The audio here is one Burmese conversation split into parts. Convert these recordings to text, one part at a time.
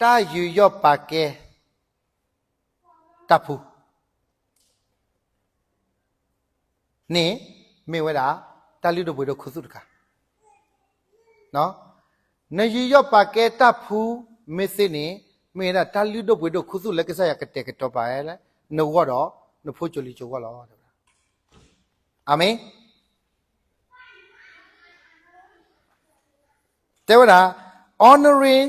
တာယူရော့ပါကဲတပ်ဖူနေမေဝဲတာတာလူတို့ဘွေတို့ခုစုတခါနော်နေယူရော့ပါကဲတပ်ဖူမေစနေမေတာတာလူတို့ဘွေတို့ခုစုလက်ကစားရကတဲ့ကတော့ပါရဲ့လေနှုတ်တော့နှဖို့ချူလီချိုကောလောအာမင်တေဝရာ honoring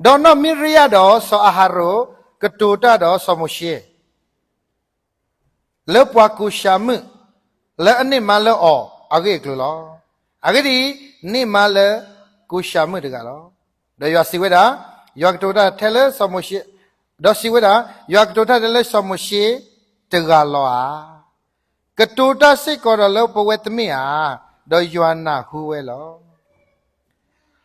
dono miria do so aharo ketuta do so musie le puaku syamu le ani male o age glo age di ni male ku syamu de galo do yo siweda yo ketuta tele so musie do siweda yo ketuta tele so musie de galo a ketuta sikoro le pewetmi a do yoana huwe lo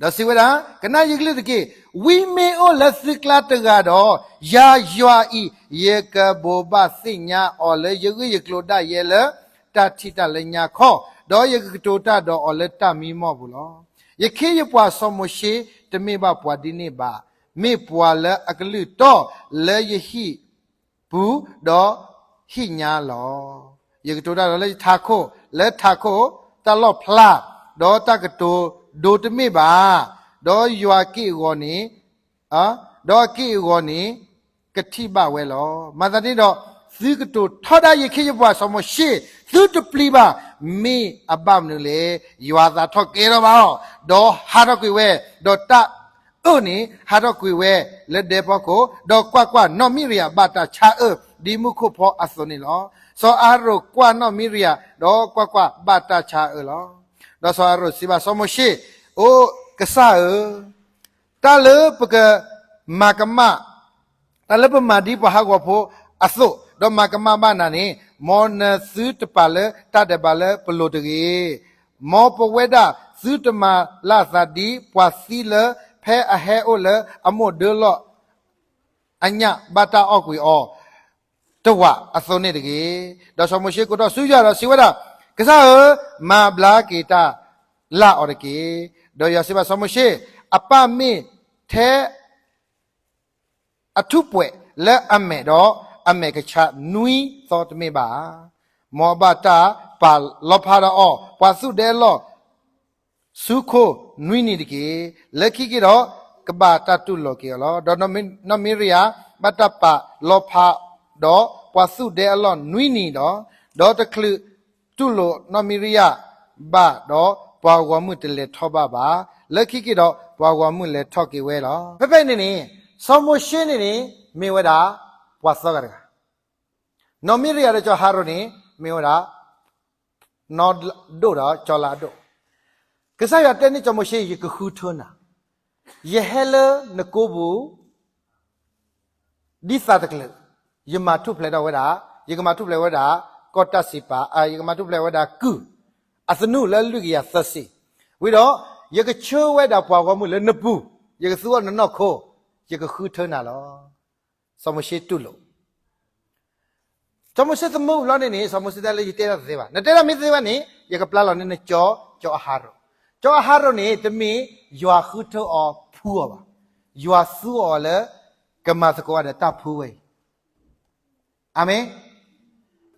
ဒါစီဝဒကနာယိကလတကေဝီမေအိုလက်စကလာတကတော့ယာယွာဤယေကဘောဘစိညာအော်လေယဂယကလိုတယေလတတိတလညာခောဒေါ်ယကတိုတဒေါ်အော်လေတမီမောဘူးလောယခေယပွားဆောမရှိတမေဘပွားဒီနေပါမေပွားလေအကလူတော့လေယဟိဘူးဒေါ်ဟိညာလောယကတိုတဒေါ်လေထာခိုလေထာခိုတလော့ဖလာဒေါ်တကတို ဒိုတမိပါဒေါ်ယွာကိဂောနီအာဒေါ်ကိဂောနီကတိပဝဲလောမသတိတော့သီကတုထောဒယခိယဘွားဆောင်မရှိသူတပလီပါမေအပမနူလေယွာသာထော့ကေရောပါဒေါ်ဟာတော့ကွေဝဲဒေါ်တအိုနီဟာတော့ကွေဝဲလက်တဲ့ဘောကိုဒေါ်ကွကွနော်မိရိယာဘတာချာအဒီမှုခုဖောအစွန်နီလောစောအားရောကွာနော်မိရိယာဒေါ်ကွကွဘတာချာအလော da so aro siba so mo shi o kasa e ta le paka makama ta le pa madi pa ha go pho aso do makama ba na ni mo na su ta pa le ta de ba le plo de ge mo po we da su ta ma la sa di pwa si le phe a he o le amo de lo anya bata o kwi o တဝအစုံနေတကေဒါဆိုမရှိကိုတော့စူးကြတော့စီဝဒ ကစားမာဘလာကေတာလာအော်ကေဒေါ်ရစီပါဆမရှိအပမေထဲအထုပွေလက်အမေတော့အမေကချနွီသောတမေပါမောဘတာပါလောဖာရောပွာစုတဲလောစုခိုနွီနီတကေလက်ခိကေတော့ကဘာတတုလောကေလောဒေါ်နမီနမီရီယာဘတပလောဖာတော့ပွာစုတဲအလောနွီနီတော့ဒေါ်တကလူ တုလောနမီရီယာဘာတော့ပွာဝမှုတလေထောပါပါလက်ခိကိတော့ပွာဝမှုလေထော့ကေဝဲတော့ဖက်ဖက်နေနေဆောမရှင်းနေနေမေဝဒါပွာစောကရနော်မီရီယာတော့ချဟာရိုနေမေဝဒါနော်ဒိုတော့ချလာဒိုကစားရတဲ့နေချမရှေရကခုထွန်းနာယေဟဲလနကိုဘူးဒီစာတကလေယမထုဖလေတော့ဝဒါယကမထုဖလေဝဒါ ကောတစီပါအာယကမထုဖလေဝဒါကူအစနုလဲလူကရသစီဝီတော့ယကချိုးဝဲတာပွားကွာမှုလဲနပူယကစုကနနော့ခိုယကခုထနာလောစမရှိတုလို့စမရှိသမုလောနေနေစမရှိတယ်လေတဲရသေးပါနတဲရမသေးပါနေယကပလာလောနေနေကြောကြောအာဟာရကြောအာဟာရနေတမီယွာခုထောအဖူးပါယွာဆူော်လဲကမစကောတဲ့တဖူးဝဲအာမင်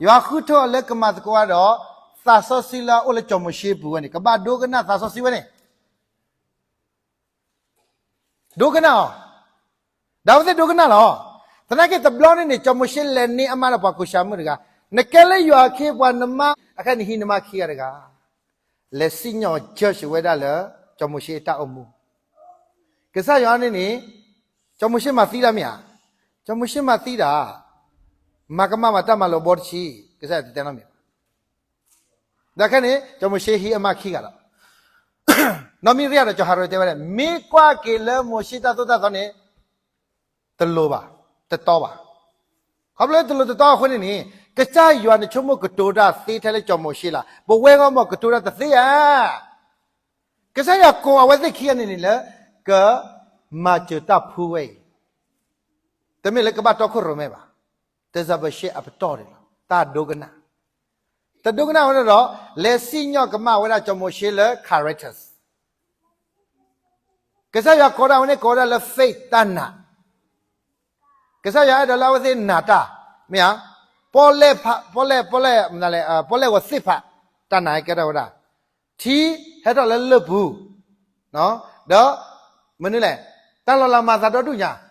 ယွာခုထောလဲကမစကောတော့သာဆောစီလာအိုလေချောမရှိဘူးကနေကဘာဒိုကနာသာဆောစီဝနေဒုက္ခနာဒါဝစေဒုက္ခနာလောတနကေတဘလောနေချမရှိလဲနေအမရပါကိုရှာမှုတကနကဲလေယွာခေပွားနမအခဏဟိနမခိရတကလက်စညောချတ်ဝဲဒါလေချမရှိတအမှုကစားယောနေနေချမရှိမသီးရမြချမရှိမသီးတာ မကမမတမလောဘောချီကစားတန်နမြဒါခနဲ့ချမရှိဟိအမခိကတော့နော်မီရီယာတော့ကြဟာရတဲ့ပဲမေကွာကေလမရှိတတ်တတ်နေတလောပါတတော်ပါခဘလဲတလောတတော်ခွနေနေကကြယွာနချုံမကတို ဒါသေထဲလဲကြော်မရှိလားဘဝဲကောမကတိုဒါသသေရကစားရကိုအဝဲသိခိရနေနေလေကမချတဖူဝဲတမေလေကဘာတော့ခရမဲပါတဇဘရှိအပတော်တယ်တာဒု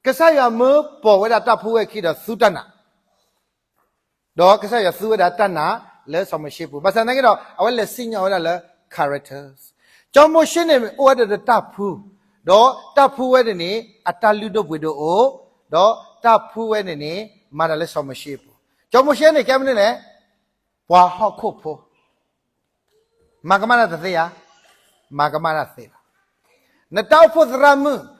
ကနာတဒုကနာဟောတော့လေစီညော့ကမဝဲတာကြော်မရှိလေ characters ကစားရခေါ်တာဝင်ခေါ်တာလေ faith တနာကစားရအဲ့ဒါလာဝသိနာတာမင်းပေါ်လေဖပေါ်လေပေါ်လေမနာလေပေါ်လေဝစ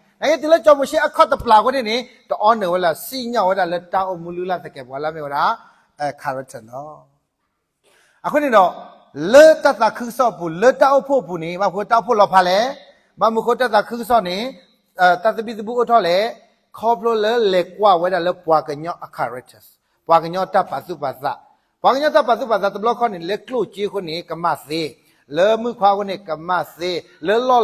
ရသေးလားနတောက်ဖို့သရမနတောက်ဖို့သရနခုနနာလုတ်ွက်ခက်လာတလုတ်ွက်စစ်ကောဘာစနာကိနေသာတကလေးမာနလာပူအာမင်တပ်ဖူးမာနလာပူ na ono o mithe na yu yo o mithe kesa ya keso ge na min me kesa yi thothan du bo thobo to ga ga အခုနေနမင်းရတော့စောအာရတော့ on ဝဲလပါလောက်ခတ်က on ဝဲလာဖက်ကြောင့်မရှိတော့မှုကြီးကအဲ့ဒီလက်ကြောင့်မရှိအခတ်တပလာကိုနေတော့ on ဝဲလာစီညဝဲလာလက်တောက်မူလူလာတကယ်ဘွာလာမေဝရာအဲ character နော်အခုနေတော့လေတတခုစောပူလေတောက်ဖို့ပူနေမဖို့တောက်ဖို့လောက်ဖာလဲမမခိုတတခုစောနေအဲတတပိတဘူးအထောလေခေါပလိုလေလေကွာဝဲတာလေပွာကညောအခါရတစ်ပွာကညောတပစုပသပွာကညောတပစုပသတဘလခေါနေလေကလို့ကြီးခုနေကမစေလေမှုခွာခုနေကမစေလေလော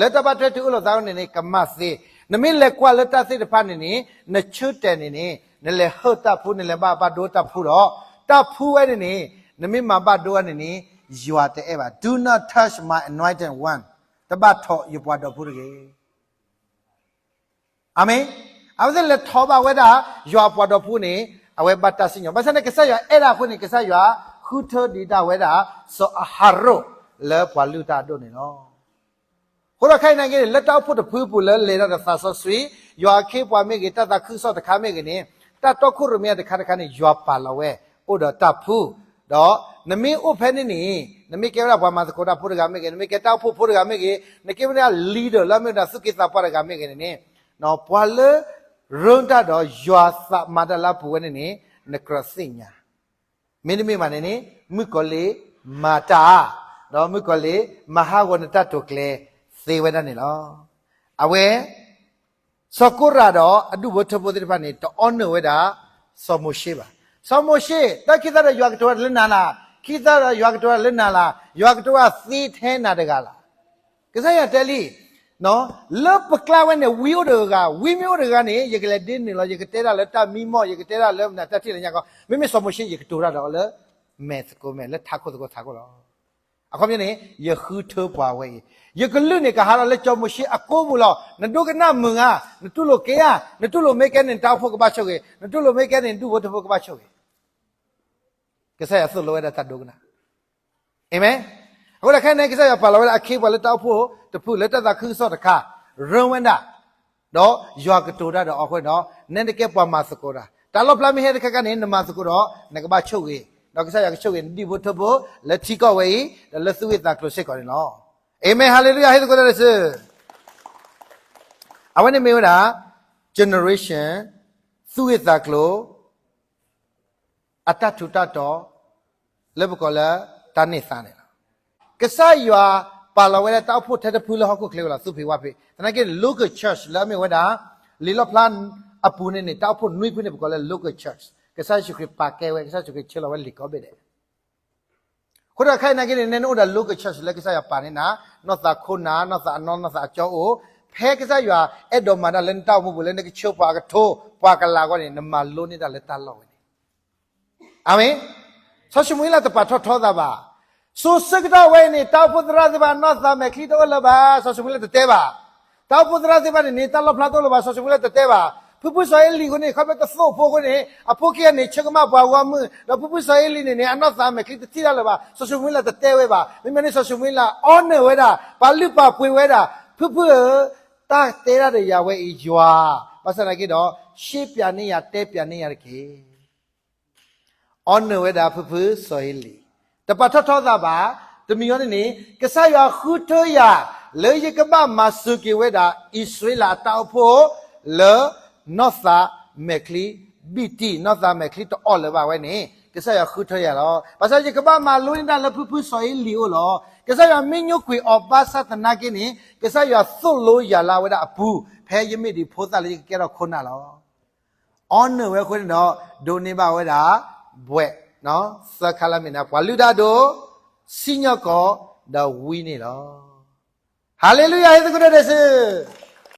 လာခုနေကမစေလေတပတ်တဲ့တူလို့သောင်းနေနေကမစေနမိလေကွာလေတသိတဖာနေနေနချွတ်တယ်နေနေနလေဟုတ်တဖူးနေလေဘာဘာဒိုးတဖူးတော့တဖူးဝဲနေနေနမိမဘဒိုးကနေနေ you are the ever do not touch my anointed one တပတ်ထောယူပွားတော်ဖူးရကေအာမင်အဝဇလက်ထောပါဝဲတာယွာပွားတော်ဖူးနေအဝဲပတ်တစညောဘာစနေကဆက်ယွာအဲ့ဒါခုနေကဆက်ယွာခုထောဒီတာဝဲတာဆိုအဟာရိုလဲပွားလူတာတို့နေနော် ဟိုရခိုင်နိုင်ငံလက်တောက်ဖို့တဖူးပူလဲလေတော့သာဆော့ဆွေယွာခေပွားမေကေတတခုဆော့တခါမေကေနေတတော့ခုရမေတခါတခါနေယွာပါလဝဲဥဒတဖူးတော့နမေဥဖဲနေနေနမေကေရဘာမသကိုတာဖုရဂမေကေနမေကေတောက်ဖုဖုရဂမေကေနကေမရလီဒလာမေတာစုကိတာပါရဂမေကေနေနော်ပွာလရွန်တာတော့ယွာသမတလာပူဝနေနေနကရစညာ မင်းမေမနေနေမြကလေမာတာတော့မြကလေမဟာဝနတတုကလေသေဝဒနေလောအဝဲစကုရတော့အတုဘထဘုဒ္ဓဖာနေတောနဝဲတာစောမရှိပါစောမရှိတခိတရယွာကတော်လနာလားခိတရယွာကတော်လနာလားယွာကတော်သေထဲနာတကလားကစားရတယ်လီနော်လပကလာဝနဲ့ဝီယိုဒကဝီမျိုးတွေကနေရကလေတင်းနေလို့ရကတဲရလက်တမီမော့ရကတဲရလက်နာတတိလည်းညကောမိမိစောမရှိရကတော်ရတော့လေမက်ကိုမဲလက်ထားကိုတော့ထားကိုတော့ အခုမြင်နေယခုထောပွားဝဲယကလူနေကဟာလက်ကြောမရှိအကိုမလို့နတုကနမငါနတုလိုကေယနတုလိုမေကနင်တောက်ဖို့ကပါချုပ်ကေနတုလိုမေကနင်တူဖို့တဖို့ကပါချုပ်ကေကစားရသုလိုရတဲ့တတ်ဒုကနာအာမင်အခုလည်းခိုင်းနေကစားရပါလာဝဲအခေးပါလက်တောက်ဖို့တဖုလက်တသာခึ้นစော့တခါရွန်ဝန္ဒတော့ယွာကတိုဒါတော့အခွဲ့တော့နင်းတကဲပွားမစကိုတာတာလောပလာမီဟဲတခါကနေနမစကိုတော့ငကပါချုပ်ကေတော့ ကစားရကချုပ်ကေဒီဖို့တဖို့လက်ချီကောဝဲလက်သုဝိတာကလို့စစ်ကောတယ်နော်အာမင်ဟာလေလုယာဟဲ့ကိုရစအဝနေမေဝတာ generation သုဝိတာကလို့အတထုတတော်လက်ဘကောလာတနိသနေလားကဆာယွာပါလဝဲတောက်ဖို့ထက်တဖူးလဟောက်ကိုကလေးလာစုဖေဝဖေတနကေ look at church လာမေဝဒါလီလော့ပလန်အပူနေနေတောက်ဖို့နွိဖွနေပကောလဲ local church ကစားရှိခရပါကဲဝဲကစားရှိခရချလောဝဲလီကောဘေတဲ့ခုနခိုင်နာကိနေနေနိုဒါ local church လက်ကစားရပါနေနာနော့သာခုနာနော့သာအနောနော့သာအကျော်အိုဖဲကစားရအဲ့တော်မာနလန်တောက်မှုဘူးလဲနေကချုပ်ပါကထိုးပွာကလာကောနေနမလုံးနေတာလဲတတ်လောက်ဝဲအာမင်ဆောရှမွေးလာတပါထောထောတာပါဆိုစ ကတော်ဝဲနေတောက်ပုဒရာဒီပါနော့သာမခလီတော်လပါဆောရှမွေးလာတဲပါတောက်ပုဒရာစီပါနေတလဖလာတော့လပါဆောရှမူလက်တဲပါဖုဖုဆိုယလီကိုနေခဘတ်သောဖိုကိုနေအဖိုကီနေချက်ကမပွားဝါမှုတော့ဖုဖုဆိုယလီနေနေအနော့သားမခလီတိရလပါဆောရှမူလက်တဲဝဲပါမိမနေဆောရှမူလာအော်နေဝဲတာပါလူပါပွေဝဲတာဖုဖုတာ တဲရတဲ့ရဝဲဤဂျွာပါစနာကိတော့ရှေးပြန်နေရတဲပြန်နေရကေအော်နေဝဲတာဖုဖုဆိုယလီတပတ်ထောထောတာပါတမီယောနေကဆာရခုထွရ le ye ke ba masuki weda israel atau po le notha mekli biti notha mekli to all ba we ni ke sa ya khu tho ya lo ba sa ye ke ba ma lu ni da le phu phu so yi li o lo ke sa ya min nyu kwi o ba sa ta na ki ni ke sa ya su lo ya la weda abu phe ye mi di pho sa le ke ro khu na lo on ne we khu ni no do ni ba weda bwe no sa khala mi na bwa lu da do sinyo ko da wi ni lo ဟာလေလုယာယေသခင်ရဲ့